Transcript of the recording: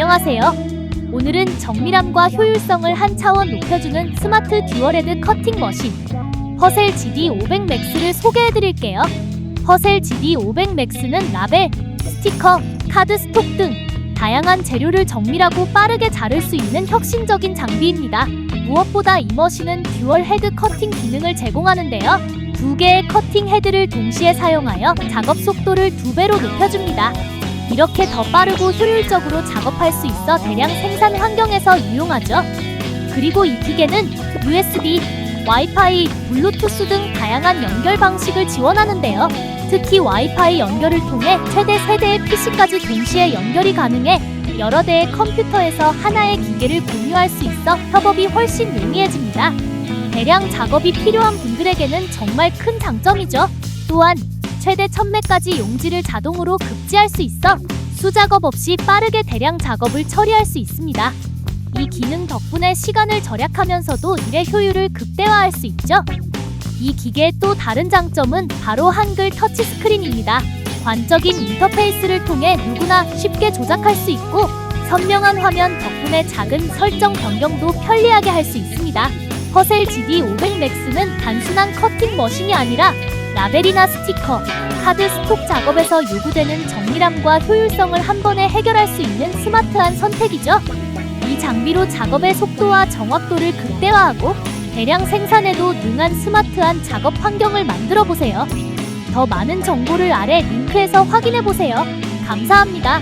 안녕하세요. 오늘은 정밀함과 효율성을 한 차원 높여주는 스마트 듀얼헤드 커팅 머신 허셀 GD 500 맥스를 소개해드릴게요. 허셀 GD 500 맥스는 라벨, 스티커, 카드 스톡 등 다양한 재료를 정밀하고 빠르게 자를 수 있는 혁신적인 장비입니다. 무엇보다 이 머신은 듀얼 헤드 커팅 기능을 제공하는데요. 두 개의 커팅 헤드를 동시에 사용하여 작업 속도를 두 배로 높여줍니다. 이렇게 더 빠르고 효율적으로 작업할 수 있어 대량 생산 환경에서 유용하죠. 그리고 이 기계는 USB, 와이파이, 블루투스 등 다양한 연결 방식을 지원하는데요. 특히 와이파이 연결을 통해 최대 세대의 PC까지 동시에 연결이 가능해 여러 대의 컴퓨터에서 하나의 기계를 공유할 수 있어 협업이 훨씬 용이해집니다. 대량 작업이 필요한 분들에게는 정말 큰 장점이죠. 또한 최대 1000매까지 용지를 자동으로 급지할 수 있어 수작업 없이 빠르게 대량 작업을 처리할 수 있습니다. 이 기능 덕분에 시간을 절약하면서도 일의 효율을 극대화할 수 있죠. 이 기계의 또 다른 장점은 바로 한글 터치 스크린입니다. 관적인 인터페이스를 통해 누구나 쉽게 조작할 수 있고 선명한 화면 덕분에 작은 설정 변경도 편리하게 할 수 있습니다. 허셀 GD 500 맥스는 단순한 커팅 머신이 아니라 라벨이나 스티커, 카드 스톡 작업에서 요구되는 정밀함과 효율성을 한 번에 해결할 수 있는 스마트한 선택이죠. 이 장비로 작업의 속도와 정확도를 극대화하고 대량 생산에도 능한 스마트한 작업 환경을 만들어 보세요. 더 많은 정보를 아래 링크에서 확인해 보세요. 감사합니다.